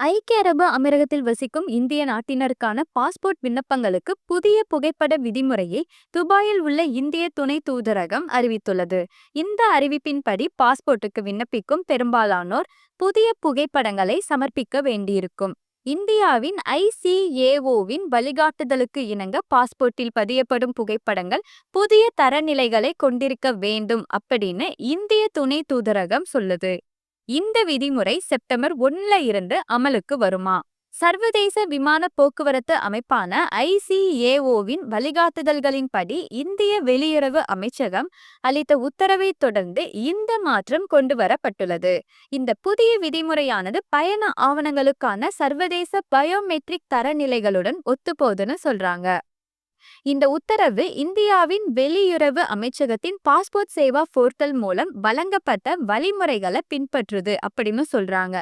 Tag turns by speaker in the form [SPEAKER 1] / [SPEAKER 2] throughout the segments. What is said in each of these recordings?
[SPEAKER 1] ஐக்கிய அரபு அமீரகத்தில் வசிக்கும் இந்திய நாட்டினருக்கான பாஸ்போர்ட் விண்ணப்பங்களுக்கு புதிய புகைப்பட விதிமுறையை துபாயில் உள்ள இந்திய துணை தூதரகம் அறிவித்துள்ளது. இந்த அறிவிப்பின்படி பாஸ்போர்ட்டுக்கு விண்ணப்பிக்கும் பெரும்பாலானோர் புதிய புகைப்படங்களை சமர்ப்பிக்க வேண்டியிருக்கும். இந்தியாவின் ஐசிஏஓவின் வழிகாட்டுதலுக்கு இணங்க பாஸ்போர்ட்டில் பதியப்படும் புகைப்படங்கள் புதிய தரநிலைகளை கொண்டிருக்க வேண்டும் அப்படின்னு இந்திய துணை தூதரகம் சொல்லுது. இந்த விதிமுறை செப்டம்பர் ஒன்னுல இருந்து அமலுக்கு வருமா? சர்வதேச விமான போக்குவரத்து அமைப்பான ஐசிஏஓவின் வழிகாட்டுதல்களின்படி இந்திய வெளியுறவு அமைச்சகம் அளித்த உத்தரவை தொடர்ந்து இந்த மாற்றம் கொண்டு வரப்பட்டுள்ளது இந்த புதிய விதிமுறையானது பயண ஆவணங்களுக்கான சர்வதேச பயோமெட்ரிக் தரநிலைகளுடன் ஒத்துப்போதுன்னு சொல்றாங்க. இந்த உத்தரவு இந்தியாவின் வெளியுறவு அமைச்சகத்தின் பாஸ்போர்ட் சேவா போர்ட்டல் மூலம் வழங்கப்பட்ட வழிமுறைகளை பின்பற்றுது அப்படின்னு சொல்றாங்க.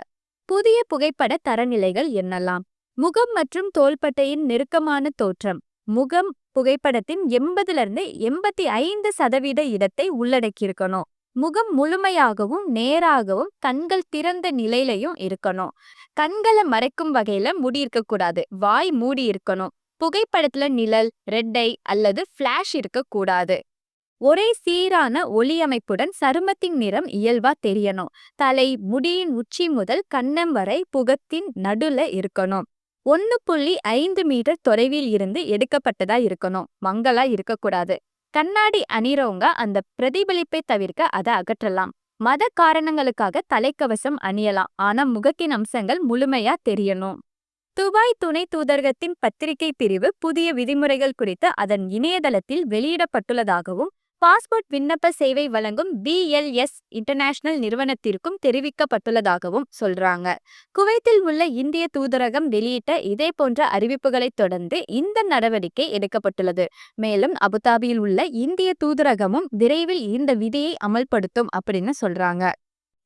[SPEAKER 1] புதிய புகைப்பட தரநிலைகள் என்னலாம்? முகம் மற்றும் தோள்பட்டையின் நெருக்கமான தோற்றம். முகம் புகைப்படத்தின் எண்பதுல இருந்து எண்பத்தி ஐந்து சதவீத இடத்தை உள்ளடக்கியிருக்கணும். முகம் முழுமையாகவும் நேராகவும் கண்கள் திறந்த நிலையிலையும் இருக்கணும். கண்களை மறைக்கும் வகையில முடி இருக்கக்கூடாது வாய் மூடி இருக்கணும் புகைப்படத்துல நிழல் ரெட்டை அல்லது ஃபிளாஷ் இருக்கக்கூடாது. ஒரே சீரான ஒளியமைப்புடன் சருமத்தின் நிறம் இயல்பா தெரியணும். தலை முடியின் உச்சி முதல் கன்னம் வரை புகத்தின் நடுல இருக்கணும். ஒன்னு புள்ளி ஐந்து மீட்டர் தொலைவில் இருந்து எடுக்கப்பட்டதா இருக்கணும். மங்களா இருக்கக்கூடாது. கண்ணாடி அணிறவங்க அந்த பிரதிபலிப்பை தவிர்க்க அதை அகற்றலாம். மத காரணங்களுக்காக தலைக்கவசம் அணியலாம். ஆனா முகத்தின் அம்சங்கள் முழுமையா தெரியணும். துபாய் துணை தூதரகத்தின் பத்திரிகை பிரிவு புதிய விதிமுறைகள் குறித்து அதன் இணையதளத்தில் வெளியிடப்பட்டுள்ளதாகவும் பாஸ்போர்ட் விண்ணப்ப சேவை வழங்கும் பிஎல்எஸ் இன்டர்நேஷனல் நிறுவனத்திற்கும் தெரிவிக்கப்பட்டுள்ளதாகவும் சொல்றாங்க. குவைத்தில் உள்ள இந்திய தூதரகம் வெளியிட்ட இதே போன்ற அறிவிப்புகளைத் தொடர்ந்து இந்த நடவடிக்கை எடுக்கப்பட்டுள்ளது. மேலும் அபுதாபியில் உள்ள இந்திய தூதரகமும் விரைவில் இந்த விதியை அமல்படுத்தும் அப்படின்னு சொல்றாங்க.